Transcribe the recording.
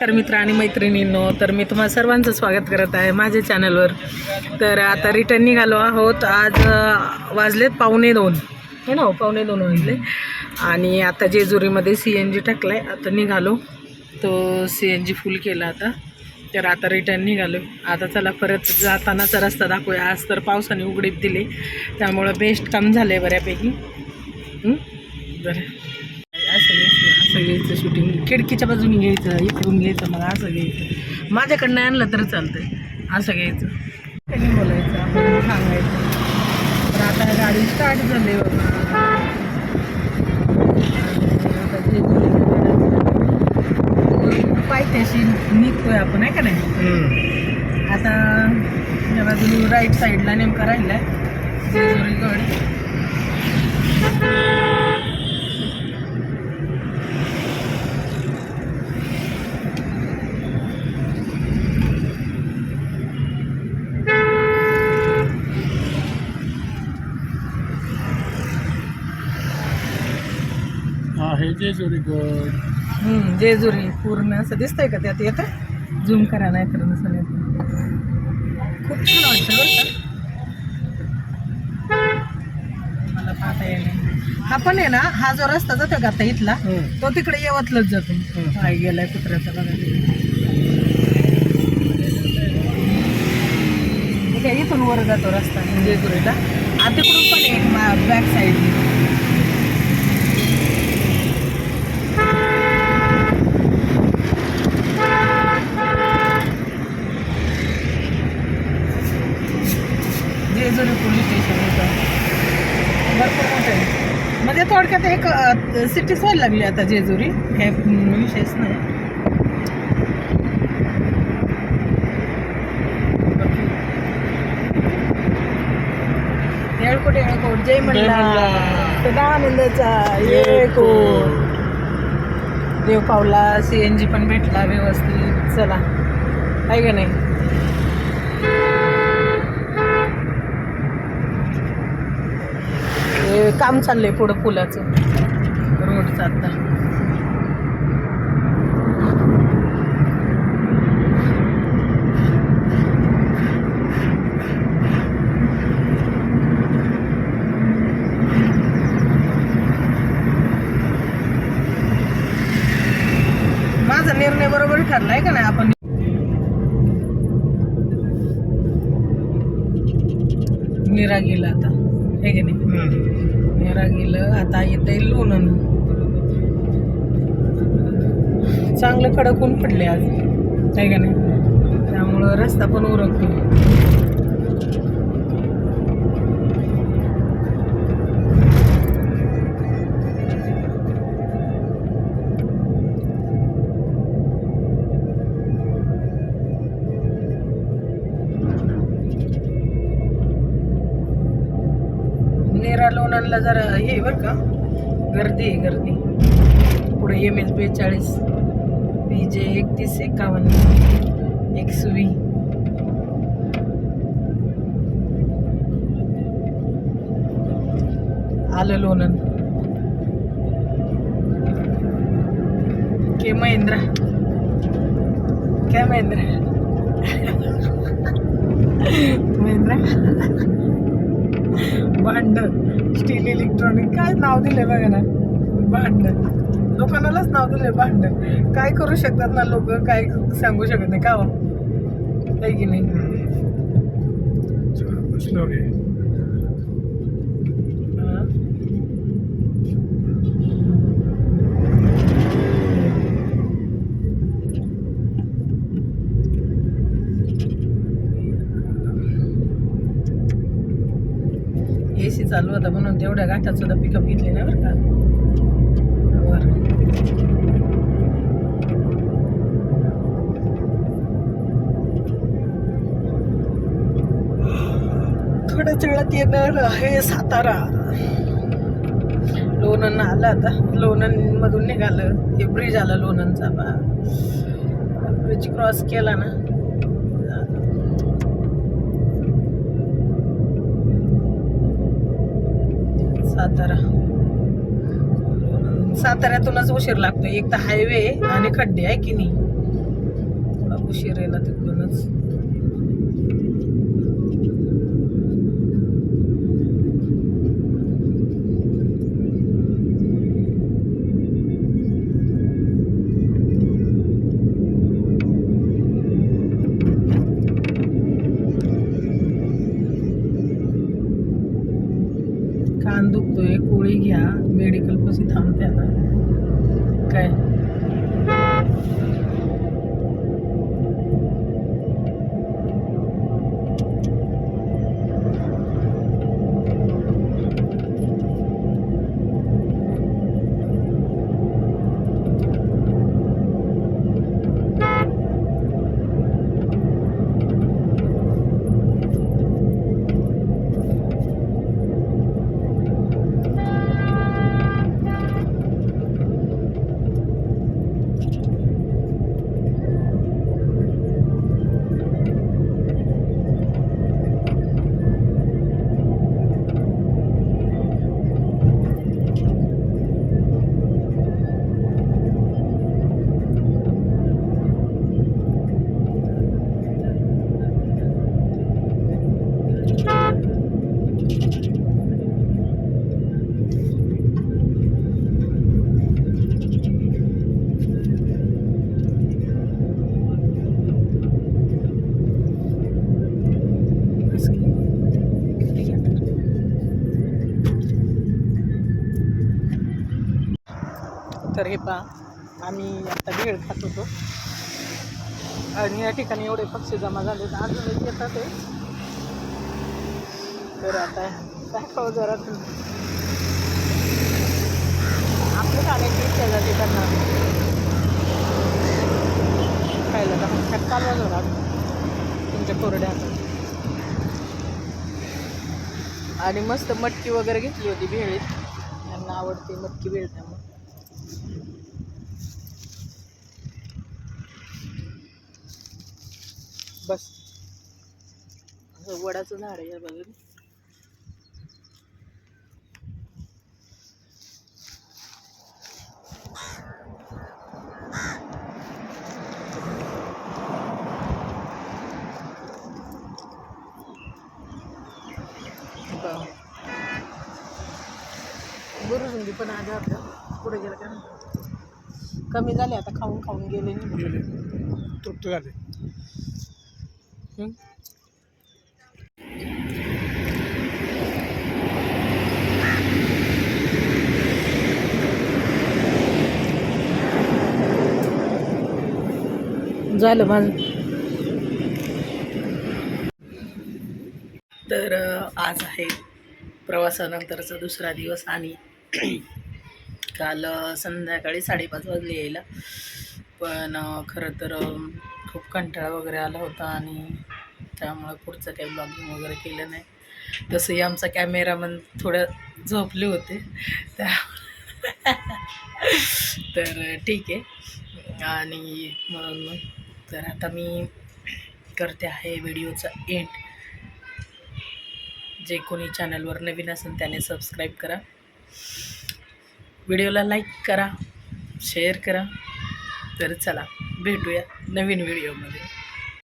तर मित्र आणि मैत्रिणींनो तर मी तुम्हा सर्वांचं स्वागत करत आहे माझ्या चॅनलवर तर आता रिटर्न निघालो आहोत. आज वाजलेत पावणे दोन. हे ना हो, पावणे दोन वाजले. आणि आता जेजुरीमध्ये सी एन जी टाकलं आहे आता निघालो. तो सी एन जी फुल केला आता. तर आता रिटर्न निघालो आता चला परत जातानाचा रस्ता दाखवूया. आज तर पावसाने उघडीप दिली. त्यामुळं बेस्ट काम झालं आहे बऱ्यापैकी बरं. असं घ्यायचं शूटिंग खिडकीच्या बाजूने घ्यायचं इकडून घ्यायचं मग असं घ्यायचं. माझ्याकडनं आणलं तर चालतंय. असं घ्यायचं. त्यांनी बोलायचं आपण सांगायचं. तर आता गाडी स्टार्ट झाली बाबा पायथ्याशी निघतोय आपण आहे का नाही? आता या बाजूने राईट साईडला नेमका राहिला आहे जेजुरीगड हम्म, जेजुरी पूर्ण असं दिसतंय का त्यात? येतं झूम करा नाही तर नसेल येत. खूप छान वाटतं बरं का. मला पाहता येईल. हा पण आहे ना हा जो रस्ता जातो का आता इथला तो तिकडे येवतलंच जातो. हम्म. काय गेलाय कुत्र्याचा बघा. इथून वर जातो रस्ता जेजुरीला. आ तिकडून पण एक बॅक साईड एक सिटीच व्हायला लागली आता जेजुरी. हम्म, विषयच नाही. येळकोट येळकोट जय. सदानंदाचा येळकोट देव पावला सी एन जी पण भेटला व्यवस्थित. चला. आहे का नाही? हे काम चाललंय पुढं पुलाचं. रोडचं आता. माझा निर्णय बरोबर ठरलाय का नाही आपण? निरा गेला आता. हे की नाही? निरा गेलं आता येते लोणन चांगलं कडक ऊन पडले आज. आहे का नाही? त्यामुळं रस्ता पण उरकतो. नेरा लोणंदला जरा हे बरं का. गर्दी आहे गर्दी. पुढे एम एस बेचाळीस बी जे एकतीस एकावन्न एकसवी आलं लोणंद. के महिंद्रा. क्या महिंद्रा? महिंद्रा? भांड स्टील इलेक्ट्रॉनिक काय नाव दिले बघा ना. भांड दुकानालाच नाव दिले भांड काय करू शकतात ना लोक? काय सांगू शकत नाही. का हो? की नाही हा. ए सी चालू होता म्हणून तेवढ्या गाठात सुद्धा पिकअप घेतले नाही बरं का. थोड्याच वेळात येणार आहे सातारा. लोणंद आलं आता. लोणंद मधून निघालं. हे ब्रिज आला लोणंदचा. बा. ब्रिज क्रॉस केला ना. सातारा. साताऱ्यातूनच उशीर लागतो एक तर हायवे आणि खड्डे आहे की नाही? उशीर आहे ना तिकडूनच. तर हे पहा आम्ही आता भेळ खात होतो. आणि या ठिकाणी एवढे पक्षी जमा झाले तर अजून एक येतात ते तर आता काय खाऊ जरा आपलं खाण्याची इच्छा झाली त्यांना खायला का काल वाजवणार तुमच्या कोरड्या आणि मस्त मटकी वगैरे घेतली होती भेळीत. त्यांना आवडते मटकी भेळ त्यामुळे. बस असं वडाचं झाड आहे या बाजूने बरं. गुरुजुंगी पण आले आपल्या पुढे गेलं का? कमी झाले आता खाऊन खाऊन गेले नाही गेले तृप्त झाले हं? झालं माझं. तर आज आहे प्रवासानंतरचा दुसरा दिवस आणि काल संध्याकाळी साडेपाच वाजले यायला. पण खरं तर खूप कंटाळा वगैरे आला होता आणि त्यामुळे पुढचं काही ब्लॉगिंग वगैरे केलं नाही. तसंही आमचा कॅमेरामन थोडं झोपले होते. त्या तर ठीक आहे. आणि म्हणून मग तर आता मी करते आहे व्हिडिओचा एंड जे कोणी चॅनलवर नवीन असेल त्याने सबस्क्राईब करा. व्हिडिओला लाईक करा शेअर करा. तर चला. भेटूया नवीन व्हिडिओमध्ये.